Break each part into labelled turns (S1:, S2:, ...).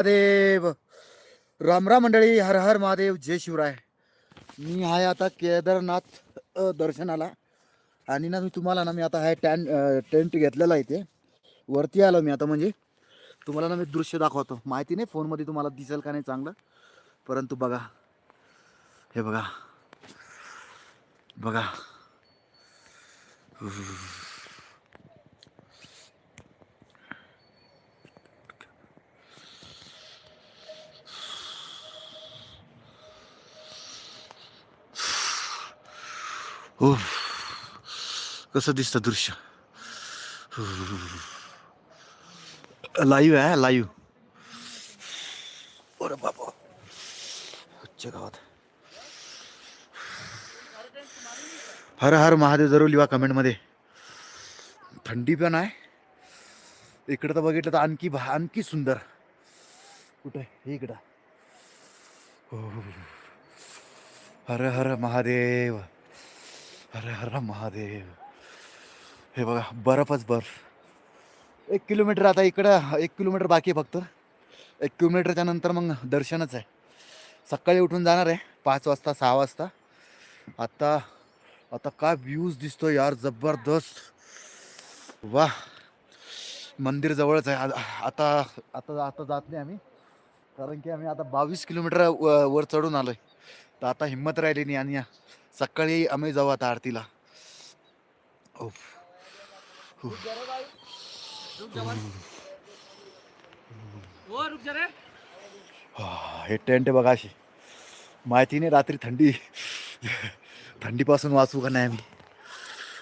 S1: महादेव राम राम मंडळी हर हर महादेव जय शिवराय. मी आहे आता केदारनाथ दर्शनाला. आणि ना मी तुम्हाला ना मी आता हा टॅन टेंट घेतलेला आहे ते वरती आलो मी आता म्हणजे. तुम्हाला ना मी दृश्य दाखवतो. माहिती नाही फोनमध्ये तुम्हाला दिसेल का नाही चांगलं. परंतु बघा. हे बघा. बघा. उफ. कसं दिसतं दृश्य? लाईव्ह आहे लाईव्ह अरे बाबा आजच्या गावात. हर हर महादेव जरूर लिहा कमेंटमध्ये थंडी पण आहे. इकडं तर बघितलं तर आणखी आणखी सुंदर. कुठं हे इकडं. हर हर महादेव. अरे अरे महादेव. हे बघा बर्फच बर्फ. एक किलोमीटर आता इकडं एक किलोमीटर बाकी आहे फक्त. एक किलोमीटरच्या नंतर मग दर्शनच आहे. सकाळी उठून जाणार आहे पाच वाजता सहा वाजता. आता आता काय व्ह्यूज दिसतो यार जबरदस्त. वा मंदिर जवळच आहे. आ- आता आता आता जात नाही आम्ही. कारण की आम्ही आता बावीस किलोमीटर व- वर चढून आलोय. तर आता हिंमत राहिली नाही आणि सकाळी आम्ही जाऊ आता आरतीला. उफ.
S2: रुक रे.
S1: हा, हे टेंट बघा अशी. माहिती नाही रात्री थंडी. थंडीपासून वाचू का नाही आम्ही?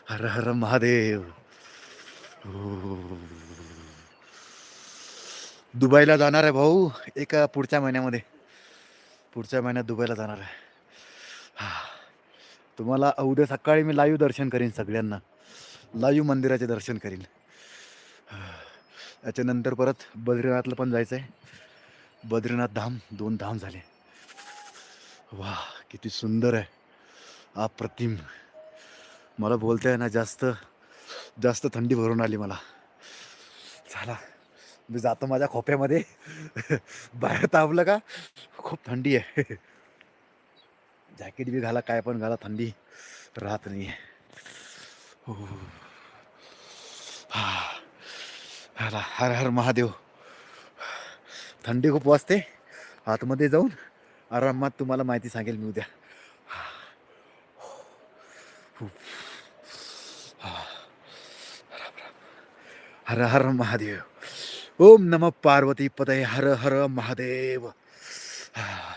S1: हर हर महादेव. हो. दुबईला जाणार आहे भाऊ एका पुढच्या महिन्यामध्ये. पुढच्या महिन्यात दुबईला जाणार आहे. हा. तुम्हाला उद्या सकाळी मी लाईव्ह दर्शन करीन सगळ्यांना. लाईव्ह मंदिराचे दर्शन करीन. त्याच्यानंतर परत बद्रीनाथला पण जायचं आहे बद्रीनाथ धाम दोन धाम झाले. वा किती सुंदर आहे. अप्रतिम. मला बोलता ना जास्त जास्त थंडी भरून आली मला. चला मी जातो माझ्या खोप्यामध्ये. बाहेर तापलं का? खूप थंडी आहे. जॅकेट बी घाला काय पण घाला थंडी राहत नाही. आहे हा. हर हर महादेव. थंडी खूप वाजते. आतमध्ये जाऊन आरामात तुम्हाला माहिती सांगेल मी उद्या. हो. हर हर महादेव. ओम नम पार्वती पदय हर हर महादेव. हा.